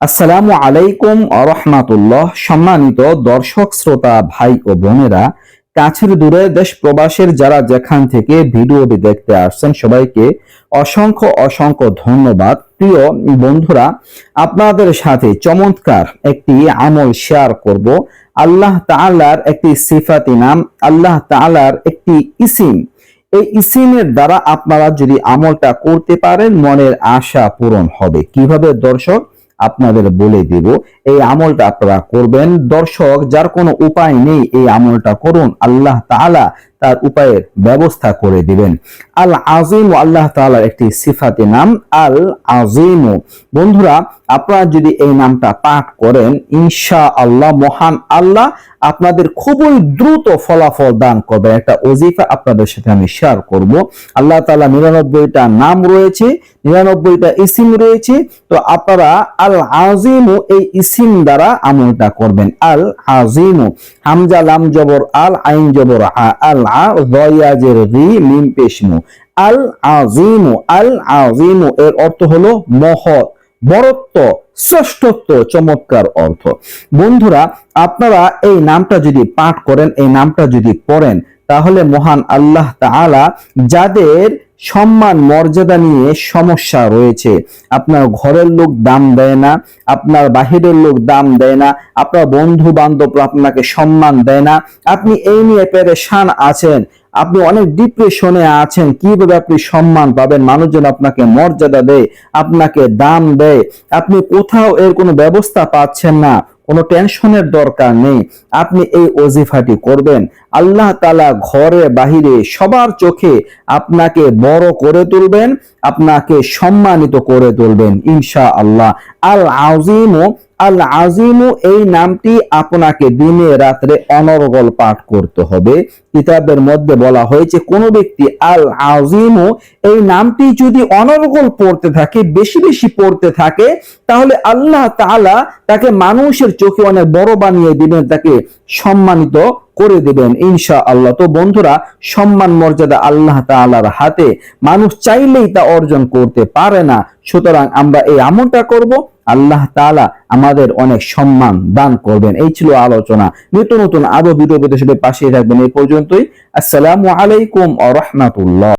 আসসালামু আলাইকুম রহমাতুল্লাহ সম্মানিত দর্শক, শ্রোতা, ভাই ও বোনেরা, কাছের দূরে দেশ প্রবাসের যারা যেখান থেকে ভিডিওটি দেখতে আসছেন, সবাইকে অসংখ্য অসংখ্য ধন্যবাদ। প্রিয় বন্ধুরা, আপনাদের সাথে চমৎকার একটি আমল শেয়ার করব। আল্লাহ তাআলার একটি সিফাতি নাম, আল্লাহ তাআলার একটি ইসিম। এই ইসিমের দ্বারা আপনারা যদি আমলটা করতে পারেন, মনের আশা পূরণ হবে। কীভাবে দর্শক? আপনাদের বলে দেব। এই আমলটা আপনারা করবেন। দর্শক, যার কোনো উপায় নেই, এই আমলটা করুন। আল্লাহ তাআলা তার উপায়ের ব্যবস্থা করে দিবেন। আল আজিম, আল্লাহ তাআলার একটি সিফাতে নাম, আল আজিম। বন্ধুরা, আপনারা যদি এই নামটা পাঠ করেন ইনশা আল্লাহ মহান আল্লাহ আপনাদের খুবই দ্রুত ফলাফল দান করবেন। একটা ওজিফা আপনাদের সাথে আমি শেয়ার করব। আল্লাহ তাআলা নিরানব্বইটা নাম রয়েছে, নিরানব্বইটা ইসিম রয়েছে। তো আপনারা আল আজিম এই ইসিম দ্বারা আমলটা করবেন। আল আজিম হামজা, লাম, জবর, আল, আইন, জবর আ আল আ রি, লিম পেশমু আল আজিমু আল আজিমু এর অর্থ হলো মহৎ। বরত্ব শ্রেষ্ঠত্ব, চমৎকার অর্থ। বন্ধুরা, আপনারা এই নামটা যদি পাঠ করেন, এই নামটা যদি পড়েন, তাহলে মহান আল্লাহ তাআলা যাদের সম্মান, মর্যাদা নিয়ে সমস্যা রয়েছে, আপনার ঘরের লোক দাম দেয় না, আপনার বাহিরের লোক দাম দেয় না, আপনার বন্ধু বান্ধব আপনাকে সম্মান দেয় না, আপনি এই নিয়ে পেরেশান আছেন আপনি অনেক ডিপ্রেশনে আছেন, কীভাবে আপনি সম্মান পাবেন? মানুষজন আপনাকে মর্যাদা দেয়, আপনাকে দাম দেয়। আপনি কোথাও এর কোনো ব্যবস্থা পাচ্ছেন না, কোনো টেনশনের দরকার নেই। আপনি এই ওজিফাটি করবেন। আল্লাহ তালা ঘরে, বাহিরে, সবার চোখে আপনাকে বড় করে তুলবেন, আপনাকে সম্মানিত করে তুলবেন ইনশা আল্লাহ আল আজিমও আল আজিমু এই নামটি আপনাকে দিনে রাত্রে অনর্গল পাঠ করতে হবে। কিতাবের মধ্যে বলা হয়েছে, কোন ব্যক্তি আল আজিমু এই নামটি যদি অনর্গল পড়তে থাকে, বেশি বেশি পড়তে থাকে, তাহলে আল্লাহ তাআলা তাকে মানুষের চোখে অনেক বড় বানিয়ে দিবেন, তাকে সম্মানিত করে দেবেন ইনশা আল্লাহ তো বন্ধুরা, সম্মান মর্যাদা আল্লাহ তাআলার হাতে। মানুষ চাইলেই তা অর্জন করতে পারে না। সুতরাং আমরা এই আমলটা করব। আল্লাহ তালা আমাদের অনেক সম্মান দান করবেন। এই ছিল আলোচনা। নিত্য নতুন আরও ভিডিও পেতে পাশে থাকবেন। এই পর্যন্তই। আসসালামু আলাইকুম আ রহমাতুল্লাহ।